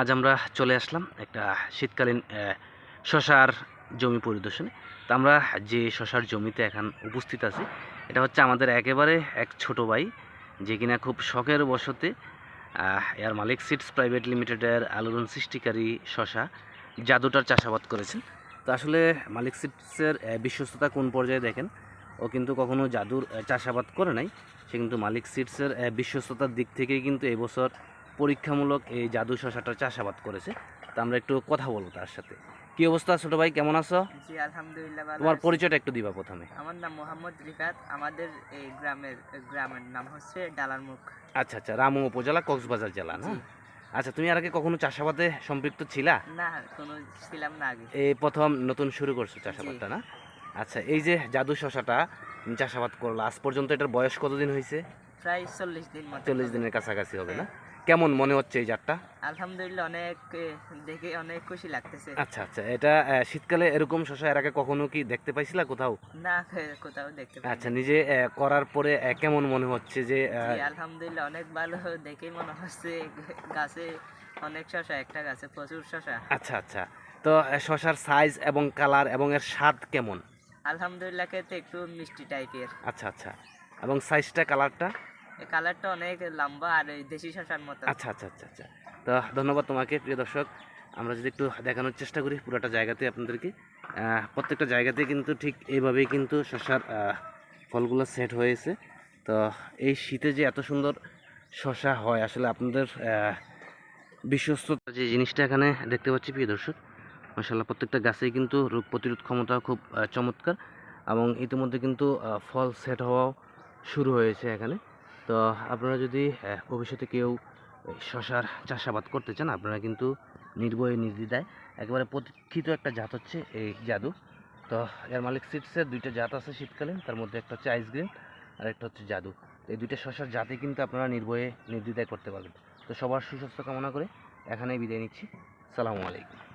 আজ আমরা চলে আসলাম একটা শীতকালীন শশার জমি পরিদর্শনে। তো আমরা যে শশার জমিতে এখন উপস্থিত আছি, এটা হচ্ছে আমাদের একেবারে এক ছোট ভাই যে কিনা খুব শখের বসতে এর মালিক সিডস প্রাইভেট লিমিটেডের আলোড়ন সৃষ্টিকারী শশা জাদুটার চাষাবাদ করেছেন। তো আসলে মালিক সিডসের বিশ্বস্ততা কোন পর্যায়ে দেখেন, ও কিন্তু কখনো জাদুর চাষাবাদ করে নাই। সে কিন্তু মালিক সিডসের বিশ্বস্ততার দিক থেকেই কিন্তু এবছর পরীক্ষামূলক এই জাদু শশাটার চাষাবাদ করেছে। তা আমরা একটু কথা বলব তার সাথে। কি অবস্থা ছোট ভাই? কেমন আছো? জি আলহামদুলিল্লাহ ভালো তোমার পরিচয়টা একটু দিবা প্রথমে। আমার নাম মোহাম্মদ রিফাত। আমাদের এই গ্রামের গ্রামের নাম হচ্ছে ডালার মুখ আচ্ছা আচ্ছা রামু উপজেলা কক্সবাজার জেলা না? আচ্ছা তুমি আর আগে কখনো চাষাবাদে সম্পৃক্ত ছিলা? না কোনো ছিলাম না আগে। এই প্রথম নতুন শুরু করছ চাষাবাদটা না? আচ্ছা এই যে জাদু শশাটা চাষাবাদ করল আজ পর্যন্ত এটার বয়স কতদিন হয়েছে প্রায় চল্লিশ দিন চল্লিশ দিনের কাছাকাছি হবে না? কেমন মনে হচ্ছে এই জাতটা? আলহামদুলিল্লাহ অনেক দেখে অনেক খুশি লাগতেছে। আচ্ছা আচ্ছা এটা শীতকালে এরকম শশা এর আগে কখনো কি দেখতে পাইছিলা কোথাও? না কোথাও দেখতে আচ্ছা নিজে করার পরে কেমন মনে হচ্ছে যে আলহামদুলিল্লাহ অনেক ভালো দেখে মনে হচ্ছে গাছে অনেক শশা একটা গাছে প্রচুর শশা। আচ্ছা আচ্ছা তো শশার সাইজ এবং কালার এবং এর স্বাদ কেমন? আলহামদুলিল্লাহ খেতে একটু মিষ্টি টাইপের আচ্ছা আচ্ছা এবং সাইজটা কালারটা কালারটা অনেক লম্বা আর দেশি শশার মতো। আচ্ছা আচ্ছা আচ্ছা আচ্ছা। তো ধন্যবাদ তোমাকে প্রিয় দর্শক। আমরা যদি একটু দেখানোর চেষ্টা করি পুরোটা জায়গাতে আপনাদেরকে। প্রত্যেকটা জায়গাতে কিন্তু ঠিক এইভাবেই কিন্তু শশার ফলগুলো সেট হয়েছে। তো এই শীতে যে এত সুন্দর শশা হয় আসলে আপনাদের আহ, বিশ্বস্ত যে জিনিসটা এখানে দেখতে পাচ্ছি প্রিয় দর্শক মাসাল্লাহ প্রত্যেকটা গাছেই কিন্তু রোগ প্রতিরোধ ক্ষমতা খুব চমৎকার। এবং ইতিমধ্যে কিন্তু ফল সেট হওয়াও শুরু হয়েছে এখানে। তো আপনারা যদি ভবিষ্যতে কেউ শশার চাষাবাদ করতে চান, আপনারা কিন্তু নির্ভয়ে নির্দ্বিধায় একেবারে প্রতীক্ষিত একটা জাত হচ্ছে এই জাদু। তো এর মালিক সিডসের দুইটা জাত আছে শীতকালীন, তার মধ্যে একটা হচ্ছে আইস গ্রিন আর একটা হচ্ছে জাদু। এই দুইটা শশার জাতে কিন্তু আপনারা নির্ভয়ে নির্দ্বিধায় করতে পারবেন। তো সবার সুস্বাস্থ্য কামনা করে এখানেই বিদায় নিচ্ছি। সালামু আলাইকুম।